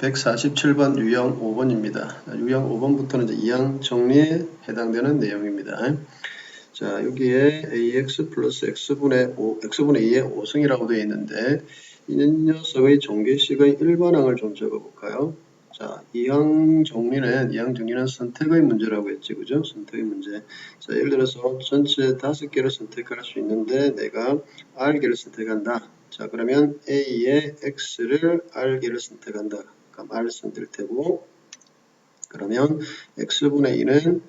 147번 유형 5번입니다. 유형 5번부터는 이제 이항 정리에 해당되는 내용입니다. 자, 여기에 ax 플러스 x분의 5, x분의 2의 5승이라고 되어 있는데 이 녀석의 종개식의 일반항을 좀 적어볼까요? 자, 이항 정리는 이항 정리는 선택의 문제라고 했지, 그죠? 선택의 문제. 자, 예를 들어서 전체 다섯 개를 선택할 수 있는데 내가 R 개를 선택한다. 자, 그러면 A의 X를 R 개를 선택한다. R 선택 테고 그러면 X분의 2는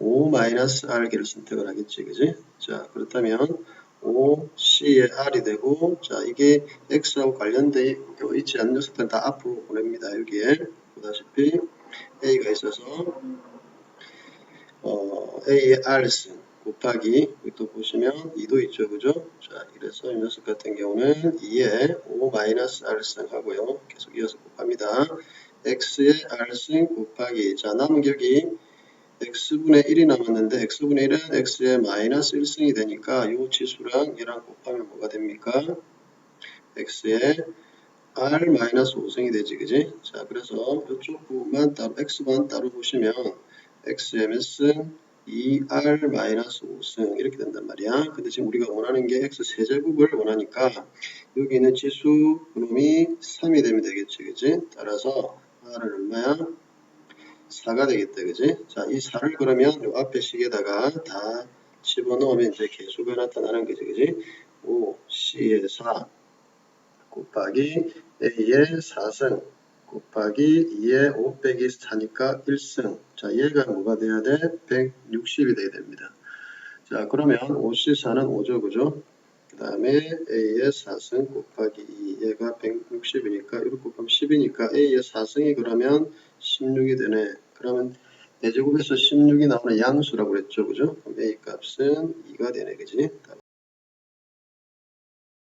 5-R 개를 선택을 하겠지, 그지? 자, 그렇다면 5C의 R이 되고, 자, 이게 X하고 관련되어 있지 않는 녀석들은 다 앞으로 보냅니다. 여기에 보다시피 A가 있어서 어, A의 R승 곱하기 또 보시면 2도 있죠, 그죠? 자, 이래서 이 녀석 같은 경우는 2에 5-R승 하고요. 계속 이어서 곱합니다. X의 R승 곱하기 자, 남은 격이 x분의 1이 남았는데 x분의 1은 x의 마이너스 1승이 되니까 이 지수랑 얘랑 곱하면 뭐가 됩니까? x의 r 마이너스 5승이 되지 그지? 자 그래서 이쪽 부분만 따로 x만 따로 보시면 x의 몇 승? 2r 마이너스 5승 이렇게 된단 말이야. 근데 지금 우리가 원하는 게 x 세제곱을 원하니까 여기 있는 지수 그놈이 3이 되면 되겠지 그지? 따라서 r은 얼마야? 4가 되겠다, 그지? 자, 이 4를 그러면 요 앞에 식에다가 다 집어넣으면 이제 개수가 나타나는 거지, 그지? 5, C의 4 곱하기 A의 4승 곱하기 2의 5 빼기 4니까 1승. 자, 얘가 뭐가 돼야 돼? 160이 돼야 됩니다. 자, 그러면 5C4는 5죠, 그죠? 그 다음에 A의 4승 곱하기 2, 얘가 160이니까, 이렇게 곱하면 10이니까 A의 4승이 그러면 16이 되네. 그러면 대제곱에서 16이 나오는 양수라고 그랬죠, 그죠? 그럼 A 값은 2가 되네, 그지?